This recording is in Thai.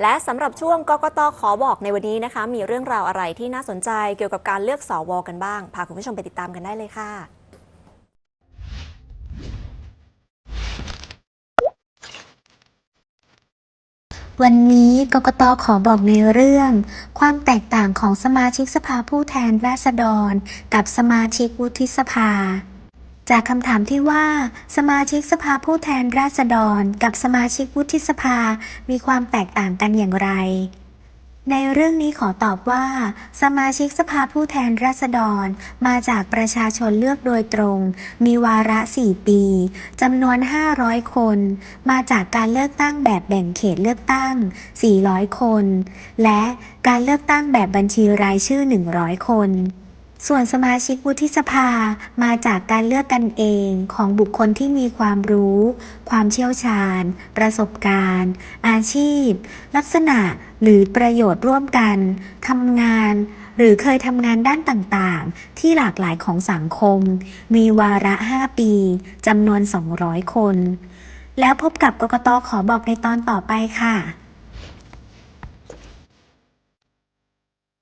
และสำหรับช่วงกกตขอบอกในวันนี้นะคะ มีเรื่องราวอะไรที่น่าสนใจเกี่ยวกับการเลือกสวกันบ้าง พาคุณผู้ชมไปติดตามกันได้เลยค่ะวันนี้กกตขอบอกในเรื่อง ความแตกต่างของสมาชิกสภาผู้แทนราษฎร กับสมาชิกวุฒิสภา จากคำถามที่ว่า สมาชิกสภาผู้แทนราษฎร กับสมาชิกวุฒิสภามีความแตกต่างกันอย่างไร ในเรื่องนี้ขอตอบว่า สมาชิกสภาผู้แทนราษฎร มาจากประชาชนเลือกโดยตรง มีวาระ 4 ปีจำนวน 500 คน มาจากการเลือกตั้งแบบแบ่งเขตเลือกตั้ง 400 คน และการเลือกตั้งแบบบัญชีรายชื่อ 100 คน ส่วนสมาชิกวุฒิสภามาจากการเลือกกันเองของบุคคลที่มีความรู้ ความเชี่ยวชาญ ประสบการณ์ อาชีพ ลักษณะหรือประโยชน์ร่วมกันทำงาน หรือเคยทำงานด้านต่างๆ ที่หลากหลายของสังคม มีวาระ 5 ปีจำนวน 200 คน แล้วพบกับกกตขอบอกในตอนต่อไปค่ะ